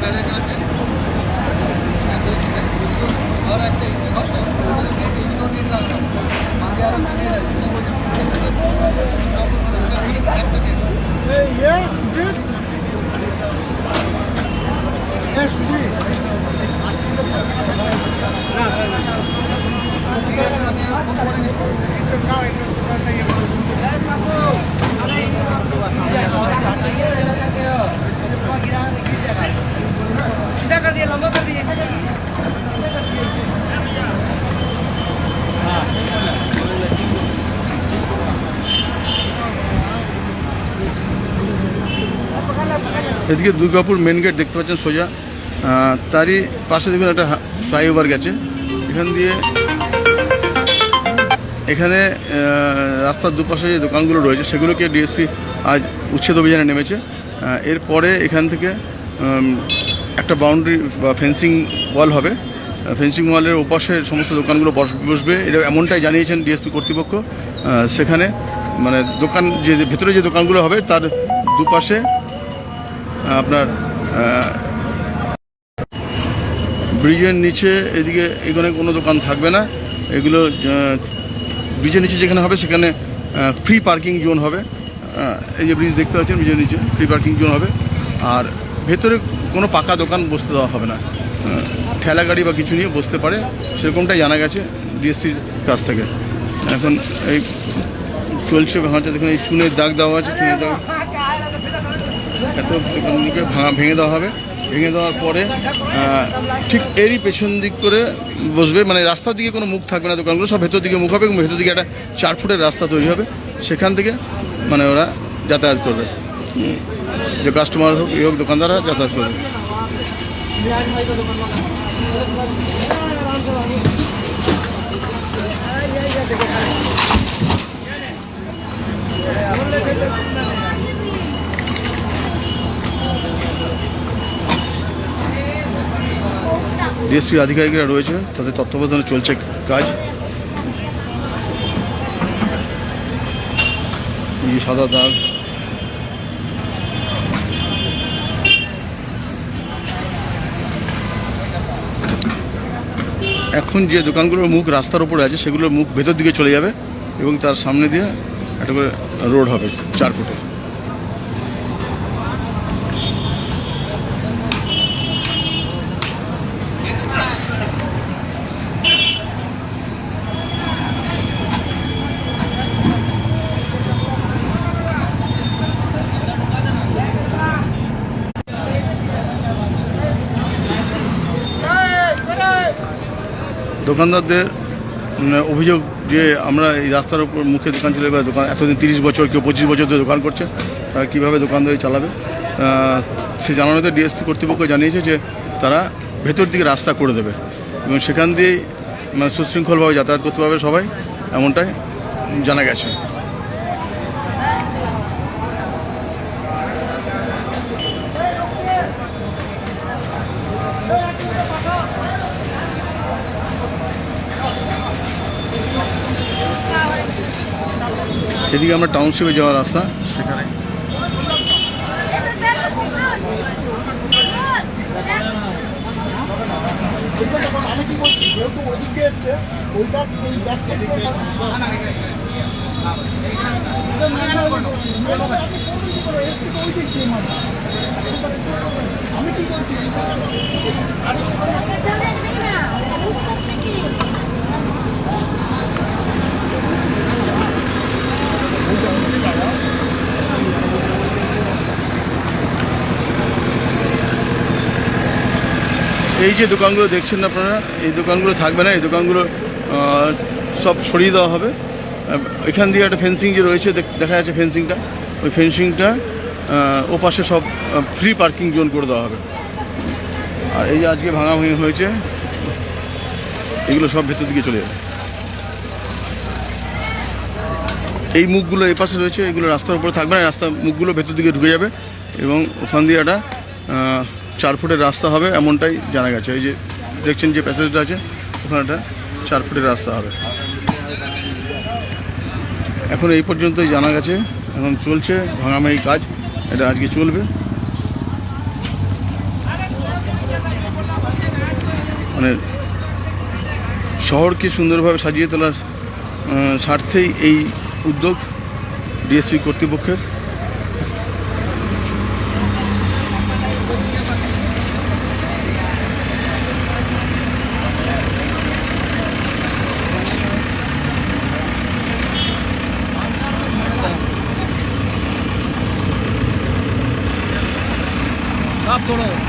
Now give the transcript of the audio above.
ব্যারেক আছে আর একটা ঘর তো নেট এদিকেও নেট লাগবে মাঝে একটা নেট ঠিক আছে আমি ফোন করে নিচ্ছি এদিকে দুর্গাপুর মেন গেট দেখতে পাচ্ছেন সোজা। তারই পাশে দেখুন একটা ফ্লাইওভার গেছে। এখান দিয়ে এখানে রাস্তার দুপাশে যে দোকানগুলো রয়েছে, সেগুলোকে ডিএসপি আজ উচ্ছেদ অভিযানে নেমেছে। এরপরে এখান থেকে একটা বাউন্ডারি বা ফেন্সিং ওয়াল হবে। ফেন্সিং ওয়ালের ওপাশে সমস্ত দোকানগুলো বস- বসবে। এটা এমনটাই জানিয়েছেন ডিএসপি কর্তৃপক্ষ। সেখানে মানে দোকান, যে ভেতরে যে দোকানগুলো হবে, তার দুপাশে আপনার ব্রিজের নিচে এদিকে এখানে কোনো দোকান থাকবে না। এগুলো ব্রিজের নিচে যেখানে হবে, সেখানে ফ্রি পার্কিং জোন হবে। এই যে ব্রিজ দেখতে পাচ্ছেন, ব্রিজের নিচে ফ্রি পার্কিং জোন হবে। আর ভেতরে কোনো পাকা দোকান বসতে দেওয়া হবে না। ঠেলা গাড়ি বা কিছু নিয়ে বসতে পারে, সেরকমটাই জানা গেছে ডিএসপির কাছ থেকে। এখন এই চলছে ভাঙাতে দেখুন এই চুনের দাগ দেওয়া আছে, চুনের দাগ। এত দোকানগুলোকে ভাঙা, ভেঙে দেওয়া হবে। ভেঙে দেওয়ার পরে ঠিক এরই পেছন দিক করে বসবে। মানে রাস্তার দিকে কোনো মুখ থাকবে না দোকানগুলো, সব ভেতর দিকে মুখ হবে এবং ভেতর দিকে একটা চার ফুটের রাস্তা তৈরি হবে। সেখান থেকে মানে ওরা যাতায়াত করবে। যে কাস্টমার হোক হোক, দোকানদাররা যাতায়াত করবে। ডিএসপি আধিকারিকরা রয়েছে, তাদের তত্ত্বাবধানে চলছে কাজ। সাদা দাগ এখন যে দোকানগুলোর মুখ রাস্তার উপরে আছে, সেগুলোর মুখ ভেতর দিকে চলে যাবে এবং তার সামনে দিয়ে একটা করে রোড হবে চার ফুটে। দোকানদারদের উম, অভিযোগ যে আমরা এই রাস্তার উপর মুখে দোকান চলে গেলে দোকান এতদিন তিরিশ বছর কেউ পঁচিশ বছর ধরে দোকান করছে তারা কীভাবে দোকানদারি চালাবে? সে জানানোতে ডিএসপি কর্তৃপক্ষ জানিয়েছে যে তারা ভেতর দিকে রাস্তা করে দেবে এবং সেখান দিয়েই মানে সুশৃঙ্খলভাবে যাতায়াত করতে পারবে সবাই এমনটাই জানা গেছে। এদিকে আমরা টাউনশিপে যাওয়ার রাস্তা সেখানে। আমি কি বলছি যেহেতু ওদিক দিয়ে এসছে ওইটা ওই ব্যাক সাইড আমি কি বলছি এই যে দোকানগুলো দেখছেন আপনারা, এই দোকানগুলো থাকবে না, এই দোকানগুলো সব সরিয়ে দেওয়া হবে। এখান দিয়ে একটা ফেন্সিং যে রয়েছে, দেখ- যাচ্ছে ফেন্সিংটা ওই ফেন্সিংটা ও পাশে সব ফ্রি পার্কিং জোন করে দেওয়া হবে। আর এই যে আজকে ভাঙাভাঙি হয়েছে, এগুলো সব ভেতর দিকে চলে যাবে। এই মুখগুলো এই পাশে রয়েছে, এগুলো রাস্তার উপরে থাকবে না রাস্তার মুখগুলো ভেতর দিকে ঢুকে যাবে এবং ওখান দিয়ে একটা চার ফুটের রাস্তা হবে এমনটাই জানা গেছে। এই যে দেখছেন যে প্যাসেজটা আছে ওখানে একটা চার ফুটের রাস্তা হবে। এখন এই পর্যন্তই জানা গেছে। এখন চলছে ভাঙামাই কাজ। এটা আজকে চলবে। মানে শহরকে সুন্দরভাবে সাজিয়ে তোলার স্বার্থেই এই উদ্যোগ ডিএসপি কর্তৃপক্ষের। Colón.